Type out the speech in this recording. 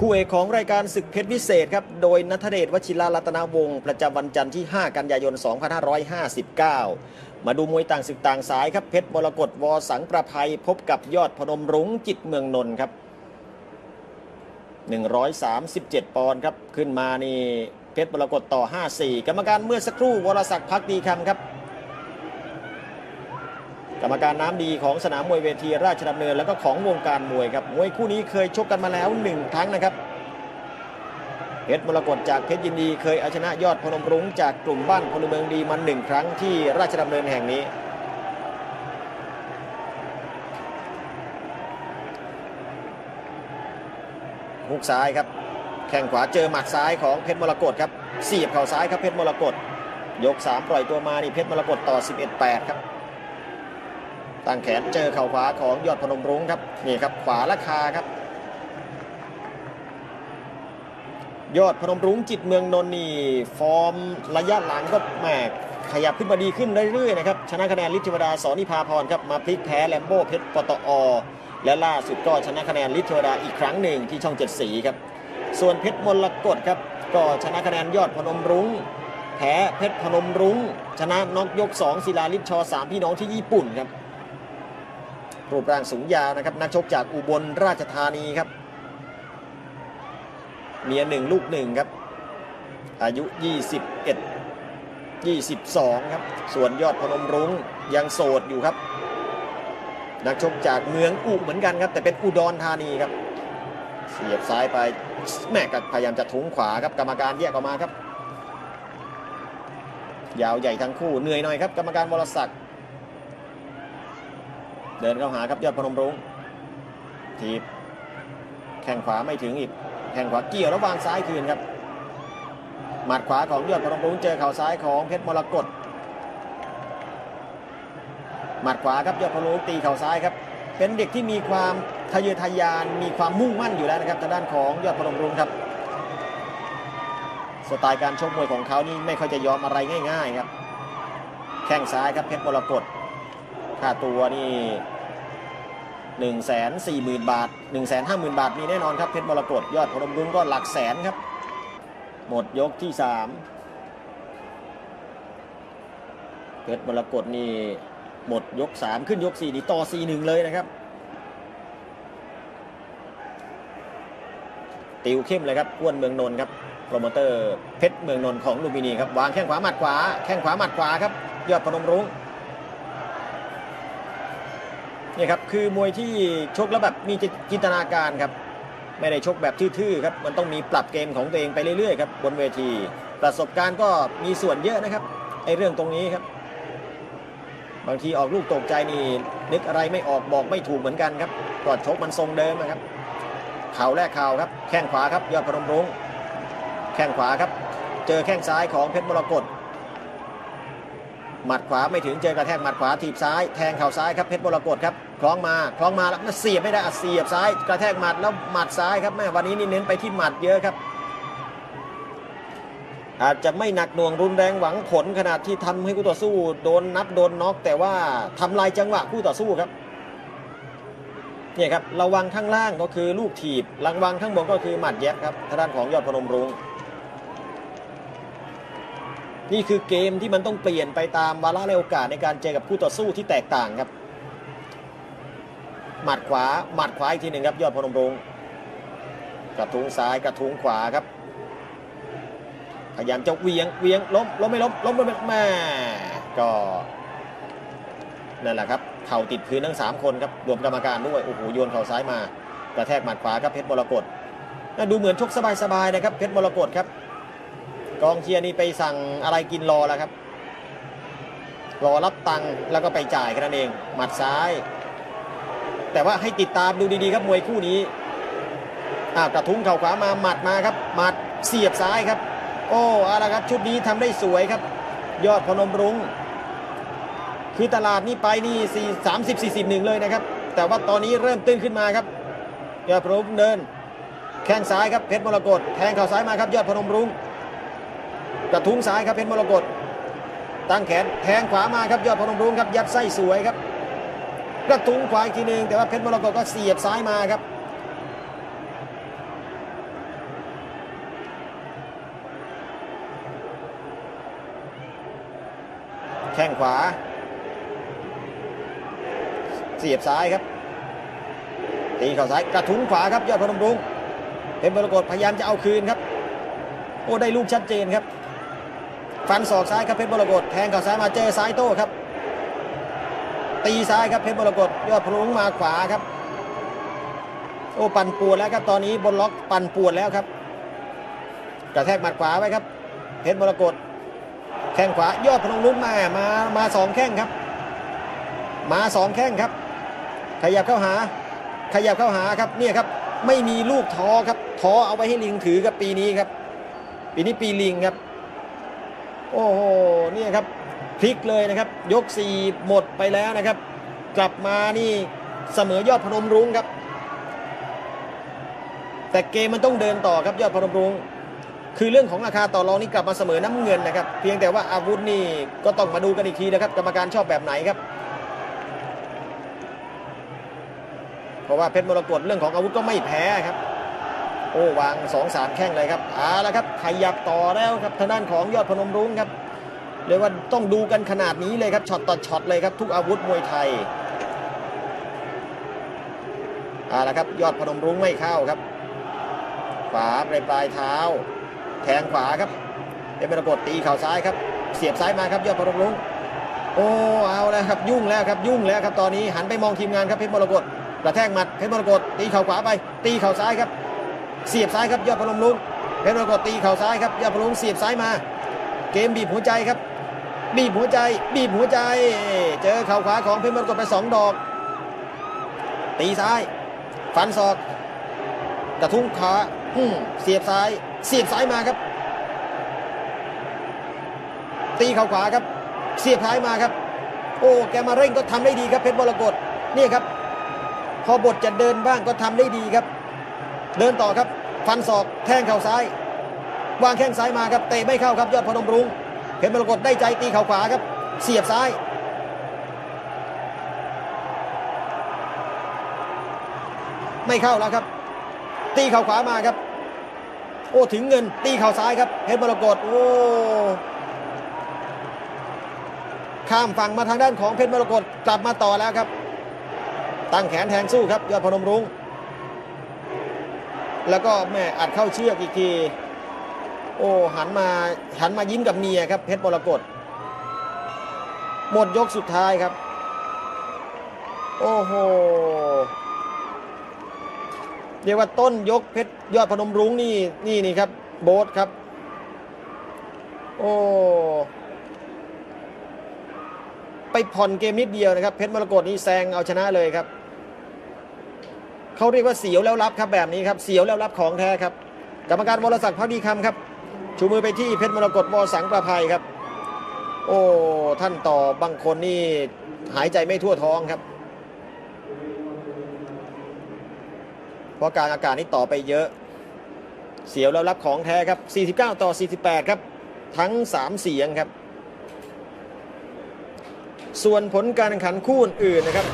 คู่เอกของรายการศึกเพชรวิเศษครับ โดยนัทเดชวชิรารัตนวงศ์ประจำวันจันทร์ที่ 5 กันยายน 2559 มาดูมวยต่างศึกต่างสายครับ เพชรมรกตวสังประภัย พบกับยอดพนมรุ้งจิตเมืองนนท์ครับ 137 ปอนด์ครับ ขึ้นมานี่เพชรมรกตต่อ 5-4 กรรมการเมื่อสักครู่วรศักดิ์พักดีคำครับ กรรมการน้ำดีของสนามมวยเวทีราชดำเนินแล้วก็ของวงการมวยครับมวยคู่นี้เคยชกกันมาแล้วหนึ่งครั้งนะครับเพชรมรกตจากเพชรยินดีเคยเอาชนะยอดพนมรุ้งจากกลุ่มบ้านพลเมืองดีมาหนึ่งครั้งที่ราชดำเนินแห่งนี้ฮุกซ้ายครับ แข้งขวาเจอหมัดซ้ายของเพชรมรกตครับเสียบเข่าซ้ายครับเพชรมรกตยก 3 ปล่อยตัวมานี่เพชรมรกตต่อ 11-8 ครับ ตั้งแขนเจอเข่าขวาของยอดพนมรุ้งครับนี่ครับขวาราคาครับ ยอดพนมรุ้งจิตเมืองนนนี่ฟอร์มระยะหลังก็แหมขยับขึ้นมาดีขึ้นเรื่อยๆนะครับชนะคะแนนลิทธิวดาสอนิพาพรครับมาพลิกแพ้แลมโบ้เพชรปตอ และล่าสุดก็ชนะคะแนนลิทธิวดาอีกครั้งหนึ่งที่ช่องเจ็ดสีครับส่วนเพชรมรกตครับก็ชนะคะแนนยอดพนมรุ้งแพ้เพชรพนมรุ้งชนะน็อกยก 2 ศิลาลิศชอสามพี่น้องที่ญี่ปุ่นครับ รูปร่างสูงยาวนะครับ นักชกจากอุบลราชธานีครับ เมียหนึ่งลูกหนึ่งครับ อายุ 21 22 ครับ ส่วนยอดพนมรุ้งยังโสดอยู่ครับ นักชกจากเมืองอุเหมือนกันครับ แต่เป็นอุดรธานีครับ เสียบซ้ายไปแม่ก็พยายามจะทุ้งขวาครับกรรมการแยกออกมาครับ ยาวใหญ่ทั้งคู่เหนื่อยหน่อยครับ กรรมการวรศักดิ์ เดินเข้าหาครับยอดพนมรุ้งทีบแข้งขวาไม่ถึงอีกแข้งขวาเกี่ยวแล้ววางซ้ายคืนครับหมัดขวาของยอดพนมรุ้งเจอเข่าซ้ายของเพชรมรกตหมัดขวาครับยอดพนมรุ้งตีเข่าซ้ายครับ เป็นเด็กที่มีความทะเยอทะยานมีความมุ่งมั่นอยู่แล้วนะครับทางด้านของยอดพนมรุ้งครับสไตล์การชกมวยของเขานี่ไม่ค่อยจะยอมอะไรง่าย ๆ ครับ แข้งซ้ายครับเพชรมรกต ค่าตัวนี่1นึ่งแสนสี่หมื่นบาท1นึ่งแสนห้าหมื่นบาทมีแน่นอนครับเพชรมรกตยอดพนมรุ้งก็หลักแสนครับ หมดยกที่3เพชรมรกตนี่หมดยก3ขึ้นยก4นี่ต่อ4 1เลยนะครับ ติวเข้มเลยครับอ้วนเมืองนนท์ครับโปรโมเตอร์เพชรเมืองนนท์ของลูมินีครับวางแข้งขวาหมัดขวาแข้งขวาหมัดขวาครับยอดพนมรุ้ง นี่ครับคือมวยที่ชกแล้วแบบมีจินตนาการครับไม่ได้ชกแบบทื่อๆครับมันต้องมีปรับเกมของตัวเองไปเรื่อยๆครับบนเวที ประสบการณ์ก็มีส่วนเยอะนะครับไอเรื่องตรงนี้ครับ บางทีออกลูกตกใจนี่นึกอะไรไม่ออกบอกไม่ถูกเหมือนกันครับก็ชกมันทรงเดิมนะครับเข่าแรกเข่าครับ แข้งขวาครับยอดพนมรุ้งแข้งขวาครับ เจอแข้งซ้ายของเพชรมรกตหมัดขวาไม่ถึงเจอกระแทกหมัดขวาถีบซ้ายแทงเข่าซ้ายครับเพชรมรกตครับ คล้องมาคล้องมาแล้วมาเสียบไม่ได้อัดเสียบซ้ายกระแทกหมัดแล้วหมัดซ้ายครับแม่วันนี้นี่เน้นไปที่หมัดเยอะครับ อาจจะไม่หนักหน่วงรุนแรงหวังผลขนาดที่ทำให้คู่ต่อสู้โดนนับโดนน็อกแต่ว่าทำลายจังหวะคู่ต่อสู้ครับเนี่ยครับระวังข้างล่างก็คือลูกถีบระวังข้างบนก็คือหมัดแยบครับทางด้านของยอดพนมรุ้งนี่คือเกมที่มันต้องเปลี่ยนไปตามวาระและโอกาสในการเจอกับคู่ต่อสู้ที่แตกต่างครับ หมัดขวาหมัดขวาอีกทีหนึ่งครับยอดพนมรุ้งกระทุ้งซ้ายกระทุ้งขวาครับพยายามจะเวียงเวียงล้มล้มไม่ล้มล้มไม่แม่ก็นั่นแหละครับเข่าติดพื้นทั้ง 3 คนครับรวมกรรมการด้วยโอ้โหโยนเข่าซ้ายมากระแทกหมัดขวาครับเพชรมรกตดูเหมือนชกสบายๆนะครับเพชรมรกตครับกองเชียร์นี่ไปสั่งอะไรกินรอแล้วครับ รอรับตังค์แล้วก็ไปจ่ายแค่นั้นเอง หมัดซ้าย แต่ว่าให้ติดตามดูดีๆครับมวยคู่นี้อ้าวกระทุ้งเข่าขวามาหมัดมาครับหมัดเสียบซ้ายครับ โอ้อาละครับชุดนี้ทำได้สวยครับ ยอดพนมรุง้งคือตลาดนี้ไปนี่4 30 40หนึ่งเลยนะครับ แต่ว่าตอนนี้เริ่มตื้นขึ้นมาครับ ยอดพนมรุ้งเดิน แข้งซ้ายครับเพชรมรกตแทงเข่าซ้ายมาครับ ยอดพนมรุ้งกระทุ้งซ้ายครับเพชรมรกตตั้งแขนแทงขวามาครับยอดพนมรุ้งครับยัดไส้สวยครับ กระทุ้งขวาอีกทีหนึ่งแต่ว่าเพชรมรกตก็เสียบซ้ายมาครับ แข้งขวา เสียบซ้ายครับ ตีเข่าซ้ายกระทุ้งขวาครับยอดพนมรุ้งเพชรมรกตพยายามจะเอาคืนครับ โอ้ได้ลูกชัดเจนครับ ฟันศอกซ้ายครับเพชรมรกตแทงเข่าซ้ายมาเจอซ้ายโต้ครับ ตีซ้ายครับเพชรมรกตยอดพนมรุ้งมาขวาครับ โอ้ปั่นปวดแล้วครับตอนนี้บนล็อกปั่นปวดแล้วครับกระแทกหมัดขวาไว้ครับเพชรมรกตแข้งขวายอดพนมรุ้งมามามาสองแข้งครับ มาสองแข้งครับ ขยับเข้าหา ขยับเข้าหาครับเนี่ยครับ ไม่มีลูกท้อครับท้อเอาไว้ให้ลิงถือครับปีนี้ครับ ปีนี้ปีลิงครับ โอ้โหเนี่ยครับ พลิกเลยนะครับ ยกสี่หมดไปแล้วนะครับ กลับมานี่เสมอยอดพนมรุ้งครับ แต่เกมมันต้องเดินต่อครับยอดพนมรุ้งคือเรื่องของราคาต่อรองนี่กลับมาเสมอน้ำเงินนะครับ เพียงแต่ว่าอาวุธนี่ก็ต้องมาดูกันอีกทีนะครับ กรรมการชอบแบบไหนครับเพราะว่าเพชรมรกตเรื่องของอาวุธก็ไม่แพ้ครับ โอ้วางสองสามแข้งเลยครับเอาละครับขยับต่อแล้วครับทางด้านของยอดพนมรุ้งครับ เรียกว่าต้องดูกันขนาดนี้เลยครับช็อตต่อช็อตเลยครับทุกอาวุธมวยไทยเอาละครับยอดพนมรุ้งไม่เข้าครับ ขวาปลายปลายเท้า แทงขวาครับเพชรมรกตตีเข่าซ้ายครับ เสียบซ้ายมาครับยอดพนมรุ้งโอ้เอาแล้วครับยุ่งแล้วครับยุ่งแล้วครับตอนนี้หันไปมองทีมงานครับเพชรมรกตกระแทกหมัดเพชรมรกตตีเข่าขวาไป ตีเข่าซ้ายครับ เสียบซ้ายครับยอดพนมรุ้งเพชรมรกตตีเข่าซ้ายครับยอดพนมรุ้งเสียบซ้ายมา เกมบีบหัวใจครับ บีบหัวใจ บีบหัวใจ เจอเข่าขวาของเพชรมรกตไปสองดอก ตีซ้าย ฟันศอก กระทุ้งขาอืมเสียบซ้าย เสียบซ้ายมาครับ ตีเข่าขวาครับ เสียบซ้ายมาครับ โอ้แกมาเร่งก็ทำได้ดีครับเพชรมรกตนี่ครับ พอบทจะเดินบ้างก็ทำได้ดีครับ เดินต่อครับ ฟันศอกแทงเข่าซ้าย วางแข้งซ้ายมาครับเตะไม่เข้าครับยอดพนมรุ้ง เพชรมรกตได้ใจตีเข่าขวาครับ เสียบซ้าย ไม่เข้าแล้วครับ ตีเข่าขวามาครับ โอ้ถึงเงินตีเข่าซ้ายครับเพชรมรกตโอ้ข้ามฝั่งมาทางด้านของเพชรมรกตกลับมาต่อแล้วครับ ตั้งแขนแทงสู้ครับยอดพนมรุง้งแล้วก็แม่อัดเข้าเชือกอีกที โอ้หันมาหันมายิ้มกับเมียครับเพชรมรกตหมดยกสุดท้ายครับ โอ้โหเรียกว่าต้นยกเพชรยอดพนมรุ้งนี่นี่นี่ครับ โบ๊ทครับ โอ้ไปผ่อนเกมนิดเดียวนะครับ เพชรมรกตนี่แซงเอาชนะเลยครับเขาเรียกว่าเสียวแล้วรับครับแบบนี้ครับเสียวแล้วรับของแท้ครับกรรมการวรศักดิ์พักดีคำครับ ชูมือไปที่เพชรมรกตวสังประภัยครับ โอ้ท่านต่อบางคนนี่หายใจไม่ทั่วท้องครับ เพราะการอากาศนี่ต่อไปเยอะ เสียวแล้วรับของแท้ครับ 49 ต่อ 48 ครับ ทั้ง 3 เสียงครับ ส่วนผลการแข่งขันคู่อื่นนะครับ